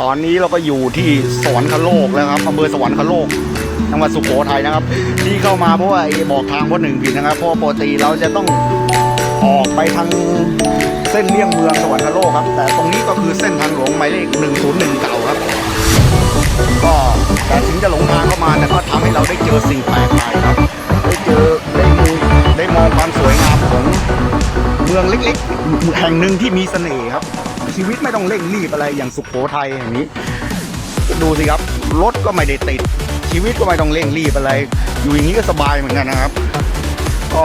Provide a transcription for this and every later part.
ตอนนี้เราก็อยู่ที่สวรคโลกแล้วครับอำเภอสวรคโลกจังหวัดสุโขทัยนะครับ ที่เข้ามาเพราะว่าบอกทางพ่อหนึ่งผิดนะครับเพราะปกติเราจะต้องออกไปทางเส้นเลี่ยงเมืองสวรรคโลกครับ แต่ตรงนี้ก็คือเส้นทางหลวงหมายเลข 101เก่าครับ ก็แต่ถึงจะหลงทางเข้ามาแต่ก็ทำให้เราได้เจอสิ่งแปลกใหม่ครับ ได้เจอได้ดูได้มองความสวยงามของเมืองเล็กๆ แห่งหนึ่งที่มีเสน่ห์ครับ ชีวิตไม่ต้องเร่งรีบอะไรอย่างสุขโขทัยอย่างนี้ ดูสิครับรถก็ไม่ได้ติด ชีวิตก็ไม่ต้องเร่งรีบอะไร อยู่อย่างนี้ก็สบายเหมือนกันนะครับ ก็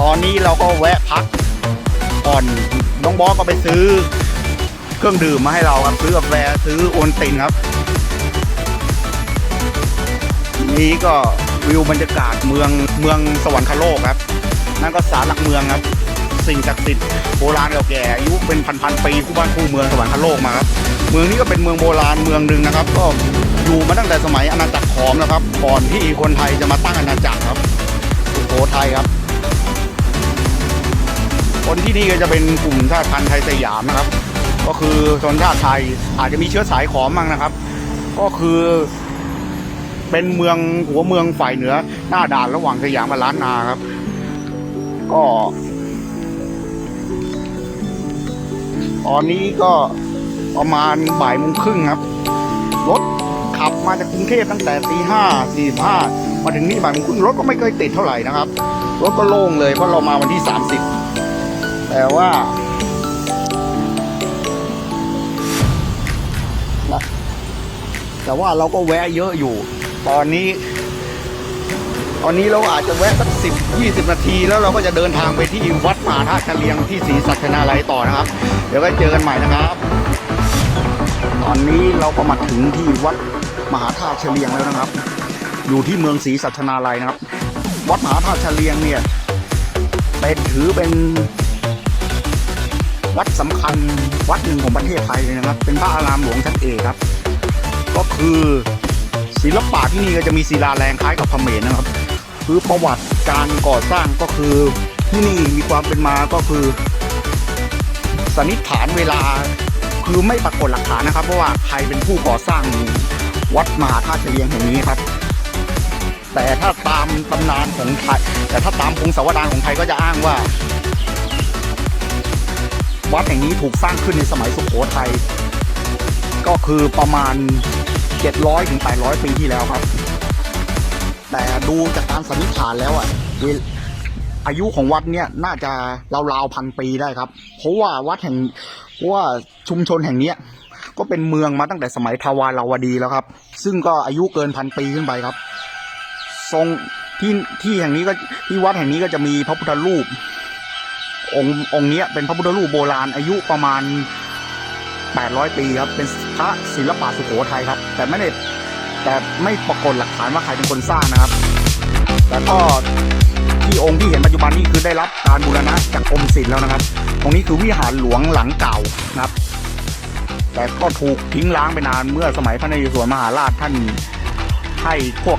ตอนนี้เราก็แวะพักก่อนน้องบอสก็ไปซื้อ เครื่องดื่มมาให้เราครับซื้อกาแฟซื้อโอนตินครับ นี้ก็วิวบรรยากาศเมืองเมืองสวรรคโลกครับ นั่นก็ศาลหลักเมืองครับ สิ่งศักดิ์สิทธิ์โบราณเก่าแก่อายุเป็นพันๆปีคู่บ้านคู่เมืองสวรรคโลกมาครับเมืองนี้ก็เป็นเมืองโบราณเมืองหนึ่งนะครับ ก็อยู่มาตั้งแต่สมัยอาณาจักรขอมนะครับก่อนที่คนไทยจะมาตั้งอาณาจักรครับสุโขทัยครับ คนที่นี่ก็จะเป็นกลุ่มชาติพันธุ์ไทยสยามนะครับ ก็คือชนชาติไทยอาจจะมีเชื้อสายขอมบ้างนะครับ ก็คือเป็นเมืองหัวเมืองฝ่ายเหนือหน้าด่านระหว่างสยามกับล้านนาครับ ก็ ตอนนี้ก็ประมาณบ่ายโมงครึ่งครับ รถขับมาจากกรุงเทพตั้งแต่ตีห้าสี่ห้ามาถึงนี่บ่ายโมงครึ่งรถก็ไม่เคยติดเท่าไหร่นะครับ รถก็โล่งเลยเพราะเรามาวันที่สามสิบแต่ว่าแต่ว่าเราก็แวะเยอะอยู่ ตอนนี้ ตอนนี้เราอาจจะแวะสักสิบยี่สิบนาที แล้วเราก็จะเดินทางไปที่วัดมหาธาตุเฉลียงที่ศรีสัชนาลัยต่อนะครับ เดี๋ยวก็เจอกันใหม่นะครับ ตอนนี้เราก็มาถึงที่วัดมหาธาตุเฉลียงแล้วนะครับ อยู่ที่เมืองศรีสัชนาลัยนะครับ วัดมหาธาตุเฉลียงเนี่ยเป็นถือเป็นวัดสำคัญวัดหนึ่งของประเทศไทยเลยนะครับ เป็นพระอารามหลวงชั้นเอกครับ ก็คือศิลปะที่นี่ก็จะมีศิลาแรงคล้ายกับพเมรนะครับ คือประวัติการก่อสร้างก็คือที่นี่มีความเป็นมาก็คือสันนิษฐานเวลาคือไม่ปรากฏหลักฐานนะครับ เพราะว่าใครเป็นผู้ก่อสร้างวัดมหาธาตุเฉลียงแห่งนี้ครับ แต่ถ้าตามตำนานของไทยแต่ถ้าตามพงศาวดารของไทยก็จะอ้างว่า วัดแห่งนี้ถูกสร้างขึ้นในสมัยสุโขทัยก็คือประมาณ 700ถึง800 ปีที่แล้วครับ แต่ดูจากการสันนิษฐานแล้วอะอายุของวัดเนี่ยน่าจะราวๆพันปีได้ครับ เพราะว่าวัดแห่งว่าชุมชนแห่งเนี้ยก็เป็นเมืองมาตั้งแต่สมัยทวาราวดีแล้วครับ ซึ่งก็อายุเกินพันปีขึ้นไปครับ ทรงที่ที่แห่งนี้ก็ที่วัดแห่งนี้ก็จะมีพระพุทธรูป องค์องค์เนี้ยเป็นพระพุทธรูปโบราณอายุประมาณ 800 ปีครับ เป็นพระศิลปะสุโขทัยครับ แต่ไม่ได้ แต่ไม่ปรากฏหลักฐานว่าใครเป็นคนสร้างนะครับ แต่ก็ที่องค์ที่เห็นปัจจุบันนี้คือได้รับการบูรณะจากกรมศิลป์แล้วนะครับ ตรงนี้คือวิหารหลวงหลังเก่านะครับ แต่ก็ถูกทิ้งร้างไปนานเมื่อสมัยพระนเรศวรมหาราชท่านให้พวก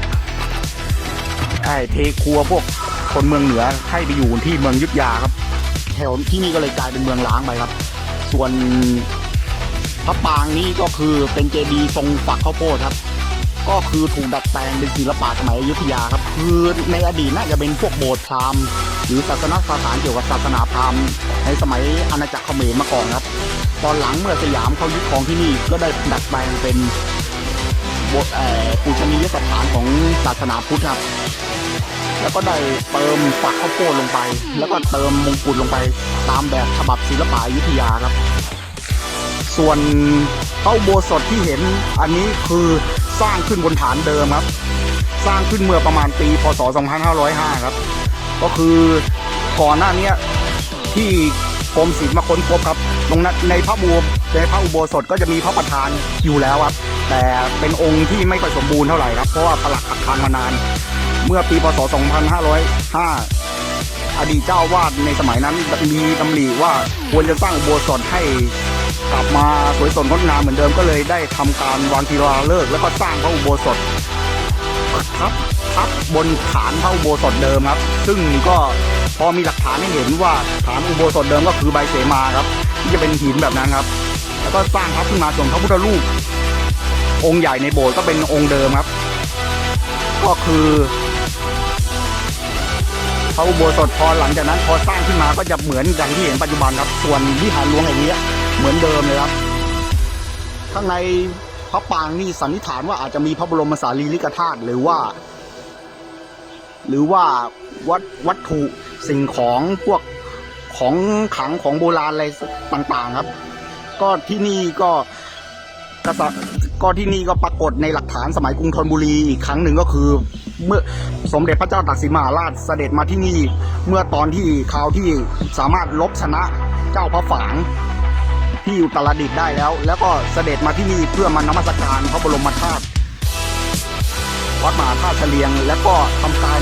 ไอ้เทครัวพวกคนเมืองเหนือให้ไปอยู่ที่เมืองยุทธยาครับ แถวที่นี่ก็เลยกลายเป็นเมืองล้างไปครับ ส่วนพระปางนี้ก็คือเป็นเจดีย์ทรงฝักข้าวโพดครับ ก็คือถูกดัดแปลงเป็นศิลปะสมัยอยุธยาครับ คือในอดีตน่าจะเป็นพวกโบสถ์พราหมณ์หรือศาสนสถานเกี่ยวกับศาสนาพราหมณ์ในสมัยอาณาจักรเขมรมาก่อนครับ ตอนหลังเมื่อสยามเขายึดครองที่นี่ก็ได้ดัดแปลงเป็นบสถ์เอ่อปูชนียสถานของศาสนาพุทธครับ แล้วก็ได้เติมฝักข้าวโพดลงไป แล้วก็เติมมงกุฎลงไป ตามแบบฉบับศิลปะอยุธยาครับ ส่วนพระอุโบสถที่เห็นอันนี้คือ สร้างขึ้นบนฐานเดิมครับ สร้างขึ้นเมื่อประมาณปี พศ 2505 ครับ ก็คือก่อนหน้านี้ที่กรมศิลป์มาค้นพบครับ ตรงนั้นในพระบูในพระอุโบสถก็จะมีพระประธานอยู่แล้วครับ แต่เป็นองค์ที่ไม่ค่อยสมบูรณ์เท่าไหร่ครับ เพราะว่าปลักหักพังมานาน เมื่อปี พศ 2505 อดีตเจ้าวาดในสมัยนั้นมีตำหนิว่าควรจะสร้างอุโบสถให้ กลับมาสวยสดงดงามเหมือนเดิมก็เลยได้ทำการวางทีลาฤกษ์แล้วก็สร้างพระอุโบสถทับทับบนฐานพระอุโบสถเดิมครับ ซึ่งก็พอมีหลักฐานให้เห็นว่าฐานอุโบสถเดิมก็คือใบเสมาครับ ที่จะเป็นหินแบบนั้นครับ แล้วก็สร้างทับขึ้นมาส่วนพระพุทธรูปองค์ใหญ่ในโบสถ์ก็เป็นองค์เดิมครับ ก็คือพระอุโบสถพอหลังจากนั้นพอสร้างขึ้นมาก็จะเหมือนอย่างที่เห็นปัจจุบันครับ ส่วนวิหารหลวงแห่งนี้ เหมือนเดิมเลยครับ ข้างในพระปางนี่สันนิษฐานว่าอาจจะมีพระบรมสารีริกธาตุหรือว่า หรือว่าวัตวัตถุสิ่งของพวกของขังของโบราณอะไรต่างๆครับ ก็ที่นี่ก็กษัตริย์ก็ที่นี่ก็ปรากฏในหลักฐานสมัยกรุงธนบุรีอีกครั้งหนึ่งก็คือ เมื่อสมเด็จพระเจ้าตากสินมหาราชเสด็จมาที่นี่เมื่อตอนที่คราวที่สามารถลบชนะเจ้าพระฝาง ที่อุตรดิตถ์ได้แล้ว แล้วก็เสด็จมาที่นี่เพื่อมานมัสการพระบรมธาตุวัดมหาธาตุเฉลียง แล้วก็ทำการ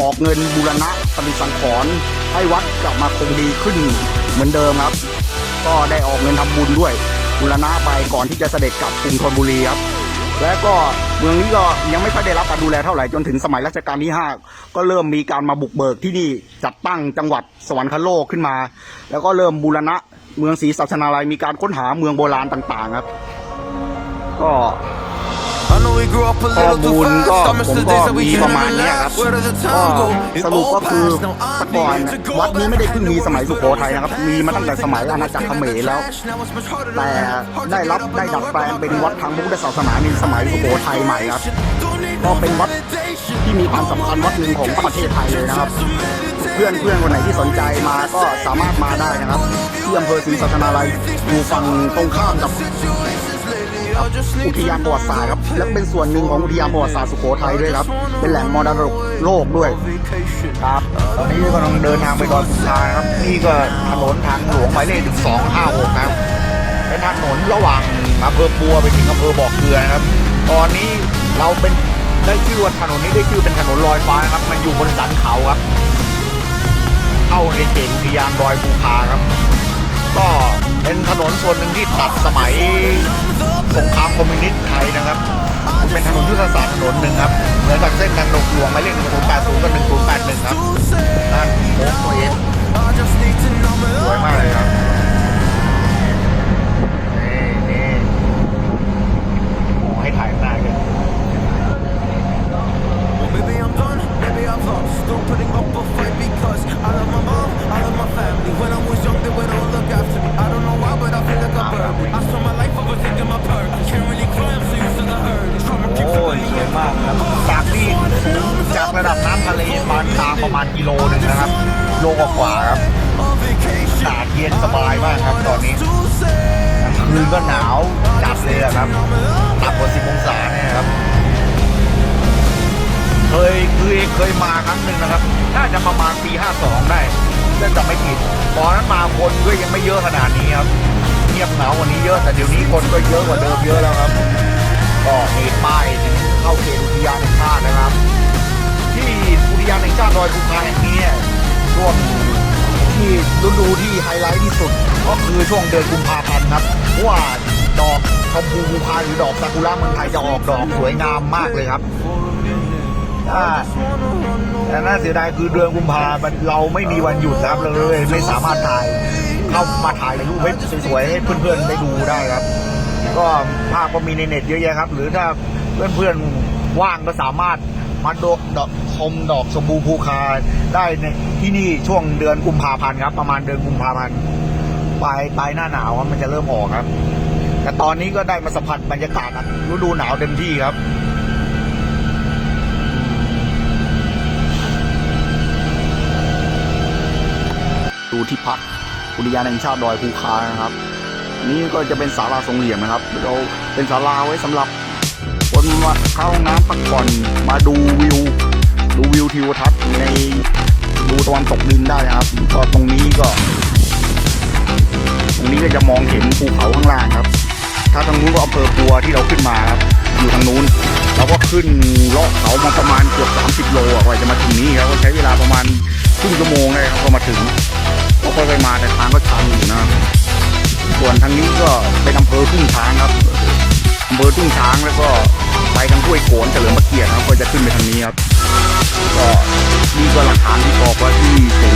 ออกเงินบูรณะปฏิสังขรณ์ให้วัดกลับมาคงดีขึ้นเหมือนเดิมครับ ก็ได้ออกเงินทำบุญด้วยบูรณะไปก่อนที่จะเสด็จกลับกรุงธนบุรีครับและก็เมืองนี้ก็ยังไม่ค่อยได้รับการดูแลเท่าไหร่จนถึงสมัยรัชกาลที่ 5 ก็เริ่มมีการมาบุกเบิกที่นี่จัดตั้งจังหวัดสวรรคโลกขึ้นมา แล้วก็เริ่มบูรณะ เมืองศรีสัชนาลัยมีการค้นหาเมืองโบราณต่างๆครับ ก็ข้อมูลก็ผมก็มีประมาณนี้ครับก็สรุปก็คือแต่ก่อนวัดนี้ไม่ได้เพิ่งมีสมัยสุโขทัยนะครับ มีมาตั้งแต่สมัยอาณาจักรเขมรแล้ว แต่ได้รับได้ดัดแปลงเป็นวัดทางพุทธศาสนาในสมัยสุโขทัยใหม่ครับ ก็เป็นวัดที่มีความสำคัญวัดหนึ่งของประเทศไทยเลยนะครับ เพื่อนเพื่อนคนไหนที่สนใจมาก็สามารถมาได้นะครับ ที่อำเภอศรีสัชนาลัยอยู่ฝั่งตรงข้ามกับอุทยานประวัติศาสตร์ครับ และเป็นส่วนหนึ่งของอุทยานประวัติศาสตร์สุโขทัยด้วยครับ เป็นแหล่งมรดกโลกด้วย ครับ ตอนนี้กำลังเดินทางไปดอนสุทาครับ นี่ก็ถนนทางหลวงหมายเลขสองห้าหกครับ เป็นถนนระหว่างอำเภอปัวไปถึงอำเภอบ่อเกลือนะครับ ตอนนี้เราเป็นได้ชื่อว่าถนนนี้ได้ชื่อเป็นถนนลอยฟ้าครับ มันอยู่บนสันเขาครับ เข้าในเขตอุทยานดอยภูคาครับ ก็เป็นถนนส่วนหนึ่งที่ตัดสมัยสงครามคอมมิวนิสต์ไทยนะครับ เป็นถนนยุทธศาสตร์ถนนหนึ่งครับ เหมือนกับเส้นทางหลวงหลวงหมายเลข1080กับ1081ครับนั่นโค้งตัวเองสวยมากเลยครับ นก็หนาวจัดเลยครับต่ำกว่าสิบองศาเนี่ยครับ เคยเคยเคยมาครั้งหนึ่งนะครับ น่าจะประมาณปีห้าสองได้ถ้าจะไม่ผิดตอนนั้นมาคนก็ยังไม่เยอะขนาดนี้ครับ เงียบเหงากว่านี้เยอะแต่เดี๋ยวนี้คนก็เยอะกว่าเดิมเยอะแล้วครับ ก็มีป้ายเข้าเขตอุทยานแห่งชาตินะครับ ที่อุทยานแห่งชาติดอยภู ฤดูที่ไฮไลท์ที่สุด ก็คือช่วงเดือนกุมภาพันธ์ครับเพราะว่าดอกชมพูภูคาหรือดอกซากุระเมืองไทยจะออกดอกสวยงามมากเลยครับแต่น่าเสียดายคือเดือนกุมภาพันธ์เราไม่มีวันหยุดครับเลยไม่สามารถถ่ายเข้ามาถ่ายรูปให้สวยๆให้เพื่อนๆได้ดูได้ครับ ก็ภาพก็มีในเน็ตเยอะแยะครับ หรือถ้าเพื่อนๆว่างก็สามารถ มาดกดอกชมดอกชมพูภูคาได้ในที่นี่ช่วงเดือนกุมภาพันธ์ครับ ประมาณเดือนกุมภาพันธ์ปลายปลายหน้าหนาวครับมันจะเริ่มออกครับ แต่ตอนนี้ก็ได้มาสัมผัสบรรยากาศฤดูหนาวเต็มที่ครับดูที่พักอุทยานแห่งชาติดอยภูคานะครับ นี่ก็จะเป็นศาลาทรงเหลี่ยมนะครับเราเป็นศาลาไว้สำหรับ คนมาเข้าน้ำพักผ่อนมาดูวิว ดูวิวทิวทัศน์ในดูตะวันตกดินได้นะครับก็ตรงนี้ก็ ตรงนี้ก็จะมองเห็นภูเขาข้างล่างครับ ถ้าทางนู้นก็อำเภอปัวที่เราขึ้นมาครับอยู่ทางนู้นเราก็ขึ้นเลาะเขามาประมาณเกือบ 30 โลอะกว่าจะมาถึงนี้ครับก็ใช้เวลาประมาณครึ่งชั่วโมงเลยครับก็มาถึงก็ค่อยๆมาแต่ทางก็ชันอยู่นะส่วนทางนี้ก็เป็นอำเภอทุ่งช้างครับ อำเภอทุ่งช้างแล้วก็ไปทางห้วยโขนเฉลิมพระเกียรติครับก็จะขึ้นไปทางนี้ครับ ก็นี่ก็หลักฐานที่บอกว่าที่สูง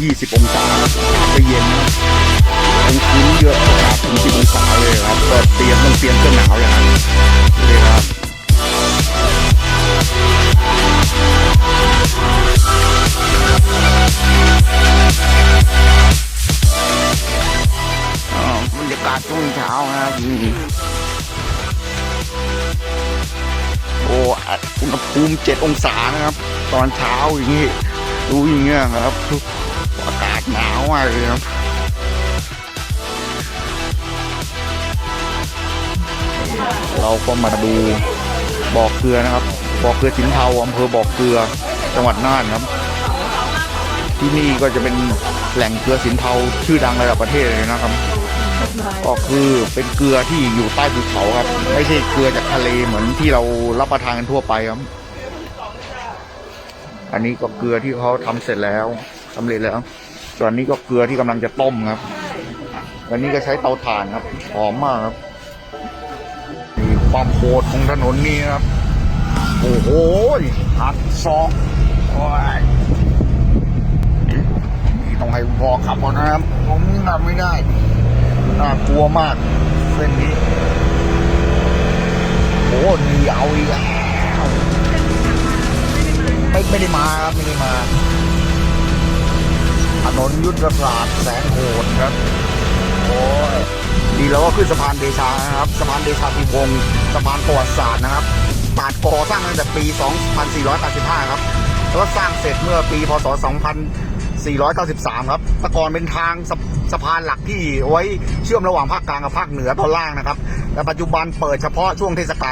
20 องศาครับอากาศก็เย็นนะคงคืนเยอะอากาศถึง10องศาเลยครับก็เตรียมต้องเตรียมเสื้อหนาวอย่างนั้นเลยครับอ๋อบรรยากาศช่วงเช้านะครับโอ้อุณหภูมิเจ็ดองศานะครับ ตอนเช้าอย่างนี้ดูอย่างเงี้ยครับ หนาวมากเลยครับเราก็มาดูบ่อเกลือนะครับบ่อเกลือสินเทาอำเภอบ่อเกลือจังหวัดน่านครับ ที่นี่ก็จะเป็นแหล่งเกลือสินเทาชื่อดังระดับประเทศเลยนะครับ ก็คือเป็นเกลือที่อยู่ใต้ภูเขาครับ ไม่ใช่เกลือจากทะเลเหมือนที่เรารับประทานกันทั่วไปครับ อันนี้ก็เกลือที่เขาทำเสร็จแล้วสำเร็จแล้ว ส่วนนี้ก็เกลือที่กำลังจะต้มครับอันนี้ก็ใช้เตาถ่านครับ หอมมากครับความโหดของถนนนี้ครับ โอ้โหหักซอกโอ้ยนี่ต้องให้พอขับเอานะครับ ผมขับไม่ได้ น่ากลัวมากเส้นนี้ โอ้หนีเอาอีกแล้วไม่ไม่ได้มาครับ ไม่ได้มา นนยุทธศาสตร์แสนโหดครับโอ้ยดีแล้วก็ขึ้นสะพานเดชานะครับสะพานเดชาติวงศ์สะพานประวัติศาสตร์นะครับปาดก่อสร้างตั้งแต่ปี 2485 ครับแล้วก็สร้างเสร็จเมื่อปีพศ 2493 ครับตะกอนเป็นทางสสะพานหลักที่ไว้เชื่อมระหว่างภาคกลางกับภาคเหนือตอนล่างนะครับ แต่ปัจจุบันเปิดเฉพาะช่วงเทศกาล